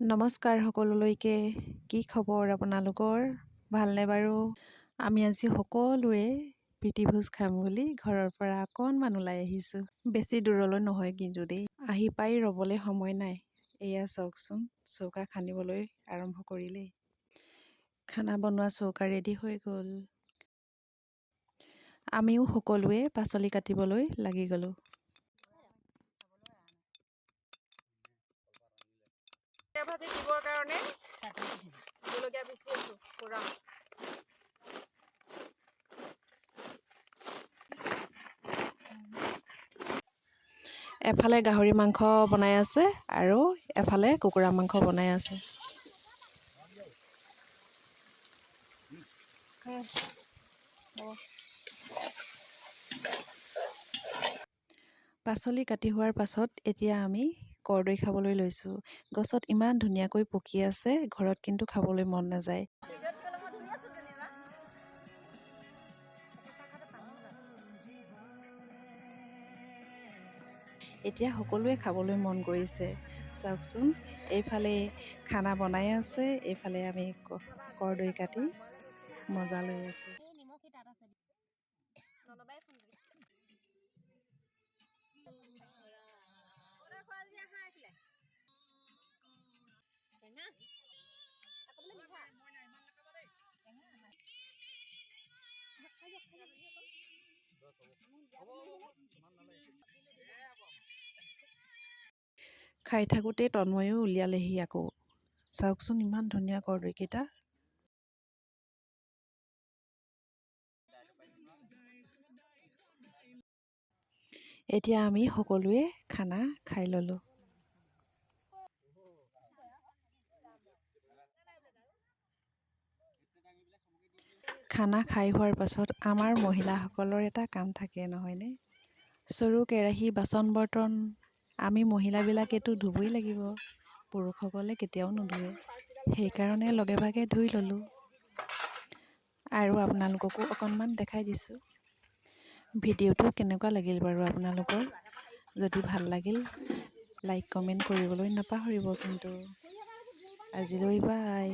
নমস্কাৰ সকলোলৈকে। কি খবৰ আপোনালোকৰ? ভালনে বাৰু? আমি আজি সকলোৱে প্ৰীতিভোজ খাম বুলি ঘৰৰ পৰা অকণমান ওলাই আহিছোঁ। বেছি দূৰলৈ নহয় কিন্তু দেই আহি পাই ৰ'বলৈ সময় নাই। এয়া চাওকচোন চৌকা খান্দিবলৈ আৰম্ভ কৰিলেই। খানা বনোৱা চৌকা ৰেডি হৈ গ'ল। আমিও সকলোৱে পাচলি কাটিবলৈ লাগি গ'লোঁ। জলকীয়া ভাজি দিবৰ কাৰণে জলকীয়া পিচি আছোঁ পুৰা। এফালে গাহৰি মাংস বনাই আছে আৰু এফালে কুকুৰা মাংস বনাই আছে। পাচলি কাটি হোৱাৰ পাছত এতিয়া আমি কৰ্দৈ খাবলৈ লৈছোঁ। গছত ইমান ধুনীয়াকৈ পকি আছে ঘৰত কিন্তু খাবলৈ মন নাযায়। এতিয়া সকলোৱে খাবলৈ মন কৰিছে। চাওকচোন এইফালে খানা বনাই আছে এইফালে আমি কৰ্দৈ কাটি মজা লৈ আছোঁ। খাই থাকোঁতে তন্ময়ো উলিয়ালেহি আকৌ। চাওকচোন ইমান ধুনীয়া কৰ্দৈকেইটা এতিয়া আমি সকলোৱে খানা খাই ল'লোঁ। খানা খাই হোৱাৰ পাছত আমাৰ মহিলাসকলৰ এটা কাম থাকে নহয়নে চৰু কেৰাহী বাচন বৰ্তন আমি মহিলাবিলাকেতো ধুবই লাগিব পুৰুষসকলে কেতিয়াও নুধুৱে। সেইকাৰণে লগে ভাগে ধুই ল'লোঁ। আৰু আপোনালোককো অকণমান দেখাই দিছোঁ। ভিডিঅ'টো কেনেকুৱা লাগিল বাৰু আপোনালোকৰ? যদি ভাল লাগিল লাইক কমেণ্ট কৰিবলৈ নাপাহৰিব কিন্তু। আজিলৈ বাই।